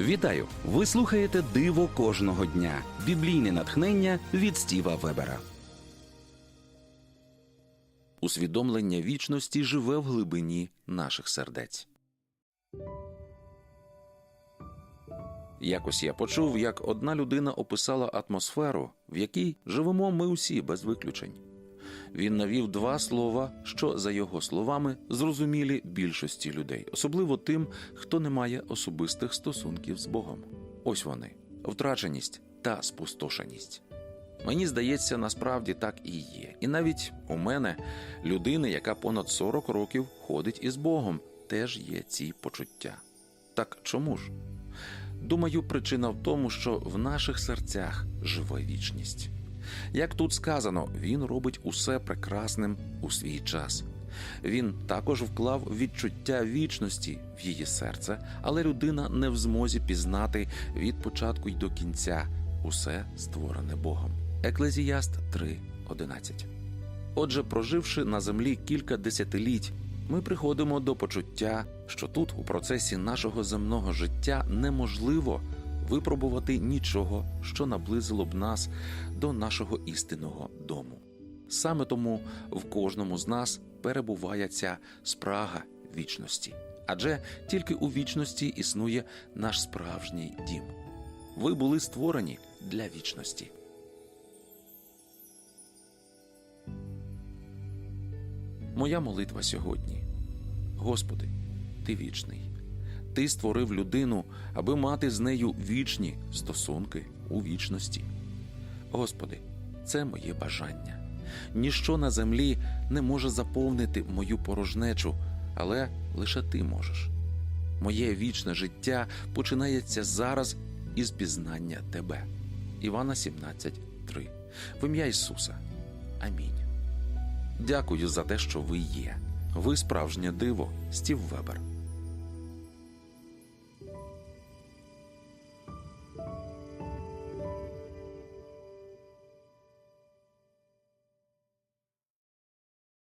Вітаю! Ви слухаєте Диво кожного дня. Біблійне натхнення від Стіва Вебера. Усвідомлення вічності живе в глибині наших сердець. Якось я почув, як одна людина описала атмосферу, в якій живемо ми усі без виключень. Він навів два слова, що, за його словами, зрозумілі більшості людей, особливо тим, хто не має особистих стосунків з Богом. Ось вони втраченість та спустошеність. Мені здається, насправді так і є. І навіть у мене, людини, яка понад 40 років ходить із Богом, теж є ці почуття. Так чому ж? Думаю, причина в тому, що в наших серцях живе вічність. Як тут сказано, він робить усе прекрасним у свій час. Він також вклав відчуття вічності в її серце, але людина не в змозі пізнати від початку й до кінця усе створене Богом. Еклезіаст 3.11 Отже, проживши на землі кілька десятиліть, ми приходимо до почуття, що тут, у процесі нашого земного життя, неможливо випробувати нічого, що наблизило б нас до нашого істинного дому. Саме тому в кожному з нас перебуває ця спрага вічності, адже тільки у вічності існує наш справжній дім. Ви були створені для вічності. Моя молитва сьогодні. Господи, ти вічний. Ти створив людину, аби мати з нею вічні стосунки у вічності. Господи, це моє бажання. Ніщо на землі не може заповнити мою порожнечу, але лише ти можеш. Моє вічне життя починається зараз із пізнання Тебе. Івана 17.3. В ім'я Ісуса. Амінь. Дякую за те, що ви є. Ви справжнє диво, Стів Вебер.